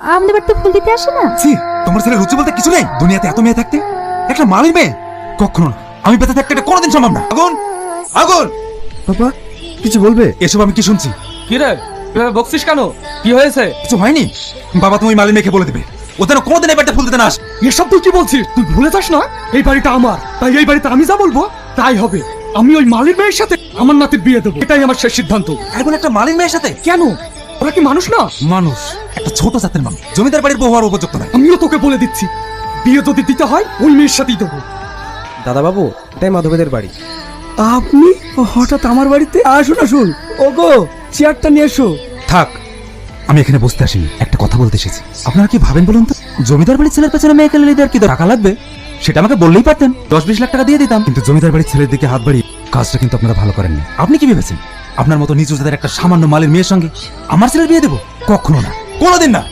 আমাদের বাড়িতে ফুল দিতে আসে না? ছি তোমার ছেলে রুচি বলতে কিছু নেই? দুনিয়াতে এত মেয়ে থাকতে? একটা মালির মেয়ে? কখনো না। আমি বেঁচে থাকতে এটা কোনোদিন সম্ভব না। আগুন! আগুন! পাপা কিছু বলবে? এসব আমি কি শুনছি? কি রে? এভাবে বকছিস কেন? কি হয়েছে? কিছু হয়নি? বাবা তুমি ওই মালির মেয়েকে বলে দেবে। ও যেন কোনোদিন এই বাড়িতে ফুল দিতে না আসে। এসব তুই কি বলছিস? তুই ভুলে যাস না? এই বাড়িটা আমার। তাই এই বাড়িতে আমি যা বলব তাই হবে। আমি ওই মালির মেয়ের সাথে আমার নাতির বিয়ে দেবো। এটাই আমার শেষ সিদ্ধান্ত। আর কোন একটা মালির মেয়ের সাথে? কেন? ওরা কি মানুষ না? মানুষ। একটা ছোট জাতের মানুষ। জমিদার বাড়ির বউ হওয়ার উপযুক্ত নয় আমিও তোকে বলে দিচ্ছি। বিয়ে যদি দিতে হয় ওই মেয়ের সাথেই দেবো। দাদাবাবু এটাই মাধবেদের বাড়ি। আপনি হঠাৎ আমার বাড়িতে? আসুন আসুন। ওগো চেয়ারটা নিয়ে এসো। থাক আমি এখানে বসতে আসিনি। একটা কথা বলতে এসেছি। আপনারা কি ভাবেন বলুন তো? জমিদার বাড়ির ছেলের পেছনে মেয়ে কেলে দেওয়ার কি টাকা লাগবে। সেটা আমাকে বললেই পারতেন। দশ বিশ লাখ টাকা দিয়ে দিতাম। কিন্তু জমিদার বাড়ির ছেলের দিকে হাত বাড়িয়ে কাজটা কিন্তু আপনারা ভালো করেননি। আপনি কি ভেবেছেন? আপনার মতো নিচু একটা সামান্য মালের মেয়ের সঙ্গে আমার ছেলের বিয়ে দেবো? কখনো না। কোনোদিন না।